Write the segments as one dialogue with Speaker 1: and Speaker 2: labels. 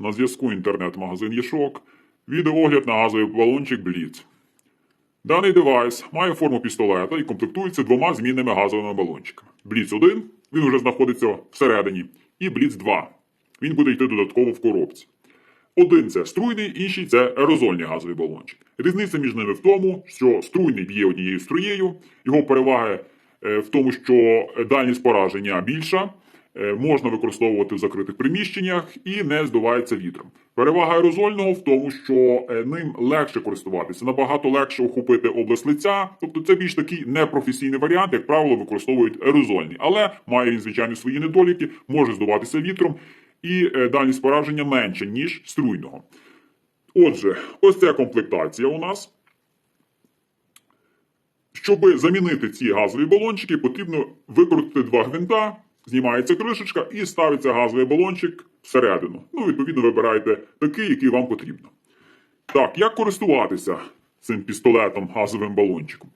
Speaker 1: На зв'язку інтернет-магазин Єшок. Відеоогляд на газовий балончик Бліц. Даний девайс має форму пістолета і комплектується двома змінними газовими балончиками. Бліц 1 він вже знаходиться всередині, і Бліц 2 він буде йти додатково в коробці. Один це струйний, інший це аерозольний газовий балончик. Різниця між ними в тому, що струйний б'є однією струєю, його переваги е, в тому, що дальність пораження більша, можна використовувати в закритих приміщеннях і не здувається вітром. Перевага аерозольного в тому, що е, ним легше користуватися, набагато легше охопити область лиця. Тобто це більш такий непрофесійний варіант, як правило, використовують аерозольний, але має він звичайно свої недоліки, може здуватися вітром, і е, дальність пораження менша ніж струйного. Отже, ось ця комплектація у нас. Щоб замінити ці газові балончики, потрібно викрутити два гвинта, знімається кришечка і ставиться газовий балончик всередину. Ну, відповідно, вибираєте такий, який вам потрібно. Так, як користуватися цим пістолетом газовим балончиком?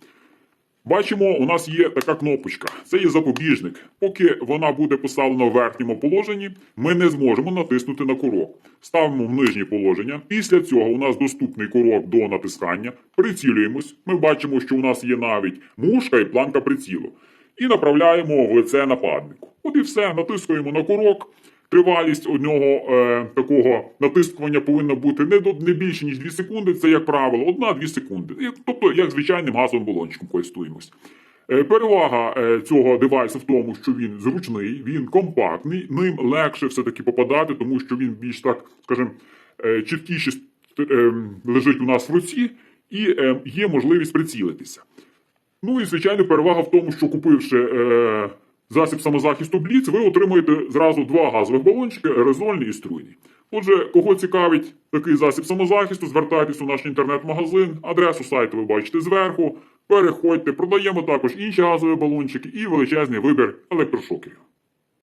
Speaker 1: Бачимо, у нас є така кнопочка. Це є запобіжник. Поки вона буде поставлена в верхньому положенні, ми не зможемо натиснути на курок. Ставимо в нижнє положення. Після цього у нас доступний курок до натискання. Прицілюємось. Ми бачимо, що у нас є навіть мушка і планка прицілу. І направляємо в лице нападнику. От і все, натискуємо на курок. Тривалість одного е, такого натискування повинна бути не, до, не більше, ніж 2 секунди. Це, як правило, 1-2 секунди. Тобто, як звичайним газовим балончиком користуємось. Е, Перевага е, цього девайсу в тому, що він зручний, він компактний, ним легше все-таки попадати, тому що він більш так, скажімо, е, чіткіше е, лежить у нас в руці, і е, є можливість прицілитися. Ну і звичайно, перевага в тому, що купивши е, засіб самозахисту Бліц, ви отримуєте зразу два газових балончики аерозольний і струйні. Отже, кого цікавить такий засіб самозахисту, звертайтесь у наш інтернет-магазин, адресу сайту ви бачите зверху. Переходьте, продаємо також інші газові балончики і величезний вибір електрошокерів.